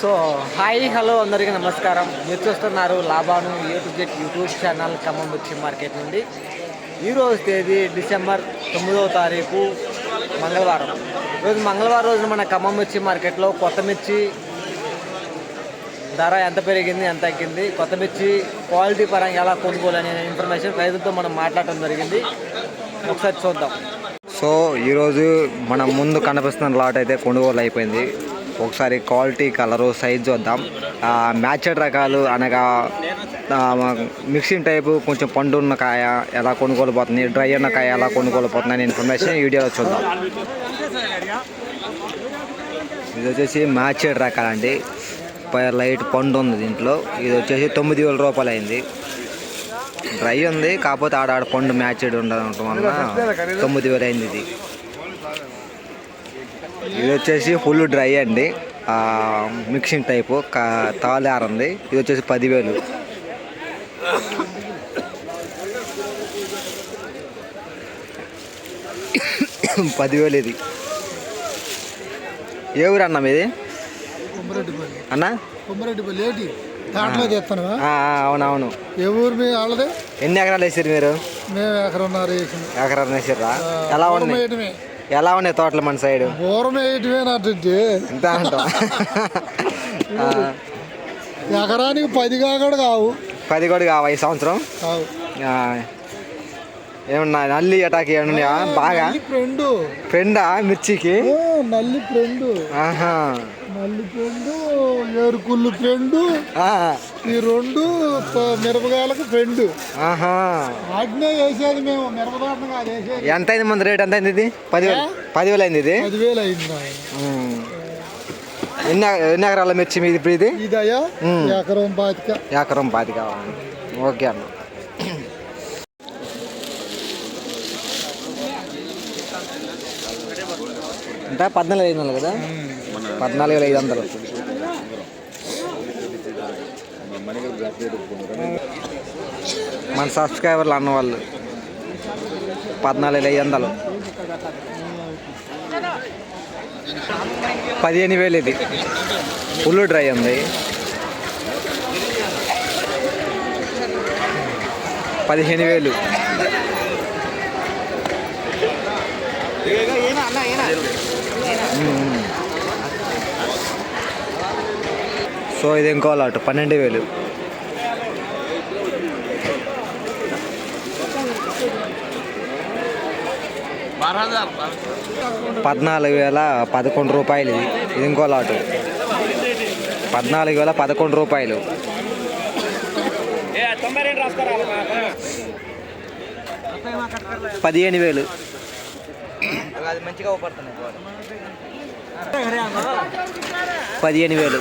So hi hello అందరికీ నమస్కారం. మీరు చూస్తున్నారు Laban A to Z YouTube channel Khammam మిర్చి మార్కెట్ నుండి. ఈరోజు తేదీ డిసెంబర్ తొమ్మిదవ తారీఖు మంగళవారం. ఈరోజు మంగళవారం రోజున మన ఖమ్మం మిర్చి మార్కెట్లో కొత్త మిర్చి ధర ఎంత పెరిగింది ఎంత తగ్గింది కొత్త మిర్చి క్వాలిటీ పరంగా ఎలా కొనుగోలు అనే ఇన్ఫర్మేషన్ రైతులతో మనం మాట్లాడటం జరిగింది. ఒకసారి చూద్దాం. సో ఈరోజు మన ముందు కనిపిస్తున్న లాట్ అయితే కొనుగోలు అయిపోయింది. ఒకసారి క్వాలిటీ కలరు సైజ్ చూద్దాం. మ్యాచెడ్ రకాలు అనగా మిక్సింగ్ టైపు కొంచెం పండు ఉన్న కాయ ఎలా కొనుగోలు పోతుంది డ్రై ఉన్న కాయ ఎలా కొనుగోలు పోతుంది అనే ఇన్ఫర్మేషన్ వీడియోలో చూద్దాం. ఇది వచ్చేసి మ్యాచెడ్ రకాలండి. పై- లైట్ పండు ఉంది దీంట్లో. ఇది వచ్చేసి తొమ్మిది వేల రూపాయలు అయింది. డ్రై ఉంది కాకపోతే ఆడాడ పండు మ్యాచ్డ్ ఉండడం వల్ల తొమ్మిది వేలు అయింది ఇది. ఇది వచ్చేసి ఫుల్ డ్రై అండి. మిక్సింగ్ టైపు ఉంది ఇది వచ్చేసి పదివేలు. పదివేలు ఇది. ఏ ఊరు అన్న మీది? అన్న? అవునవును ఏ ఊరు మీ వాళ్ళదే? ఎన్ని ఎకరాలు వేసారు మీరు? మేము ఎకరన్నర వేసింది ఎకరం వేసారా? ఎలా ఉన్నాయి వేయటమే. ఎలా ఉన్నాయి తోటలు మన సైడ్? బోరం వేయటమే నాటి ఎంత అంటాం ఎకరానికి పది కాకడ కావు పది కూడా కావా ఈ సంవత్సరం? కావు ఏమన్నా నల్లి అటాక్ ఏమన్నా బాగా? ఫ్రెండ్. ఫ్రెండా మిర్చికి? నల్లి ఫ్రెండ్. ఆహా. నల్లి ఫ్రెండ్ ఏరుకుళ్ళు ఫ్రెండ్ ఈ రెండు మిరపకాయలకు ఫ్రెండ్. ఆహా. వాటినే వేసేది మేము. మిరపదాటం కాదు వేసేది. ఎంత అయింది మన రేట్? ఎంత అయింది ఇది? పదివేలు. పదివేలు అయింది ఇది? పదివేలు అయింది. ఎన్ని ఎన్ని ఎకరాల మిర్చి మీది ఇప్పుడు ఇది? ఇదయ్యా ఉమ్. ఎకరం బాతిక. ఎకరం కావాలి ఓకే అన్న. ఎంత పద్నాలుగు ఐదు వందలు కదా. పద్నాలుగు వేల ఐదు వందలు. మన సబ్స్క్రైబర్లు అన్న వాళ్ళు. పద్నాలుగు వేల ఐదు వందలు. పదిహేను వేలు ఇది. ఫుల్ డ్రై ఉంది. పదిహేను వేలు మ్మ్. సో ఇది ఇంకో లాట్ పన్నెండు వేలు. పద్నాలుగు వేల పదకొండు రూపాయలు ఇది. ఇది ఇంకో లాటు పద్నాలుగు వేల పదకొండు రూపాయలు. పదిహేను వేలు. పదిహేను వేలు.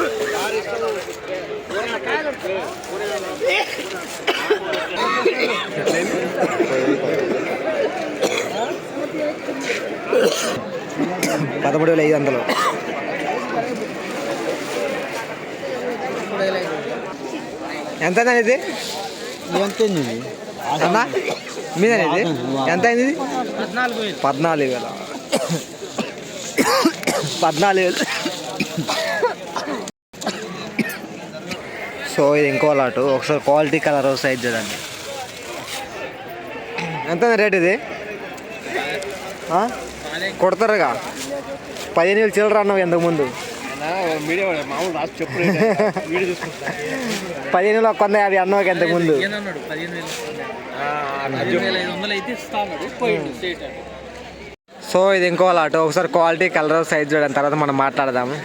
పదమూడు వేల ఐదు వందలు. ఎంత ఇది ఎంత అన్నా మీదేనా ఎంత అయింది పద్నాలుగు వేల. పద్నాలుగు. వేలు సో ఇది ఇంకో లాటు ఒకసారి క్వాలిటీ కలర్ సైజ్ చూడండి ఎంత రేట్ ఇది? ఆ? కొడతారుగా? పదిహేను వేలు చిల్లర అన్నావు ఎంతకు ముందు. పదిహేను వేలు ఒక వంద యాభై అన్నావు ఎంతకు ముందు. సో ఇది ఇంకో లాట్. ఒకసారి క్వాలిటీ కలర్ సైజ్ చూడడం. తర్వాత మనం మాట్లాడదాము.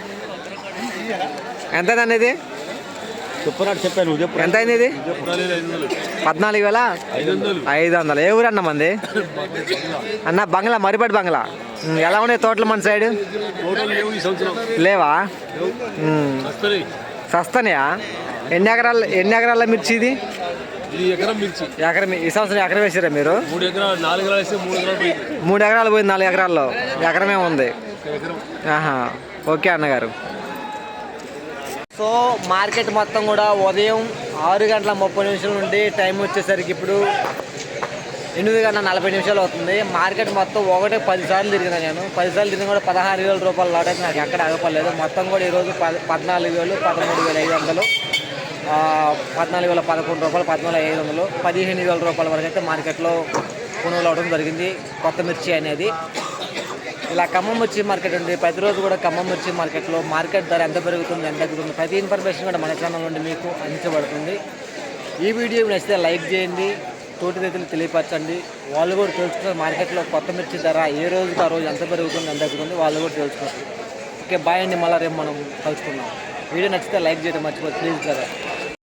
ఎంత అయింది ఇది చెప్పినట్టు చెప్పాను చెప్పు. ఎంత అయింది ఇది పద్నాలుగు వేల? ఐదు వందలు ఏ ఊరు అన్న మంది? అన్న బంగ్లా మరిపడి బంగ్లా. ఎలా ఉన్నాయి తోటలు మన సైడ్? లేవా సస్తనయా? ఎన్ని ఎకరాలు ఎన్ని ఎకరాల మిర్చి ఇది? ఇది ఎకరం మిర్చి. ఎకరం ఈ సంవత్సరం ఎకరం వేసారా మీరు? మూడు ఎకరాలు నాలుగు ఎకరాలు వేస్తే మూడు ఎకరాలు పోయింది. మూడు ఎకరాలు పోయింది నాలుగు ఎకరాల్లో. ఎకరమే ఉంది. ఎకరం. ఆహా. ఓకే అన్నగారు. సో మార్కెట్ మొత్తం కూడా ఉదయం ఆరు గంటల ముప్పై నిమిషాల నుండి టైం వచ్చేసరికి ఇప్పుడు ఎనిమిది గంటల నలభై నిమిషాలు అవుతుంది. మార్కెట్ మొత్తం ఒకటే పది సార్లు తిరిగినా నేను. పది సార్లు తిరిగిన కూడా పదహారు వేల రూపాయలు లాట్ అయితే నాకు ఎక్కడ ఆగపడలేదు. మొత్తం కూడా ఈరోజు పద పద్నాలుగు వేలు పదమూడు వేల ఐదు వందలు. పద్నాలుగు వేల పదకొండు రూపాయలు పద్నాలుగు ఐదు వందలు పదిహేను వేల రూపాయల వరకు అయితే మార్కెట్లో కొనుగోలు అవడం జరిగింది కొత్త మిర్చి అనేది. ఇలా ఖమ్మం మిర్చి మార్కెట్ ఉంది ప్రతిరోజు కూడా ఖమ్మం మిర్చి మార్కెట్లో మార్కెట్ ధర ఎంత పెరుగుతుంది ఎంత తగ్గుతుంది ప్రతి ఇన్ఫర్మేషన్ కూడా మన ఛానల్ నుండి మీకు అందించబడుతుంది. ఈ వీడియో నచ్చితే లైక్ చేయండి తోటి రైతులు తెలియపరచండి. వాళ్ళు కూడా తెలుసుకున్నారు మార్కెట్లో కొత్త మిర్చి ధర ఏ రోజుకి ఆ రోజు ఎంత పెరుగుతుంది ఎంత తగ్గుతుంది వాళ్ళు కూడా తెలుసుకున్నారు ఓకే బాయ్ అండి మళ్ళీ రేపు మనం కలుసుకుందాం. వీడియో నచ్చితే లైక్ చేయడం మర్చిపోతుంది ప్లీజ్ కదా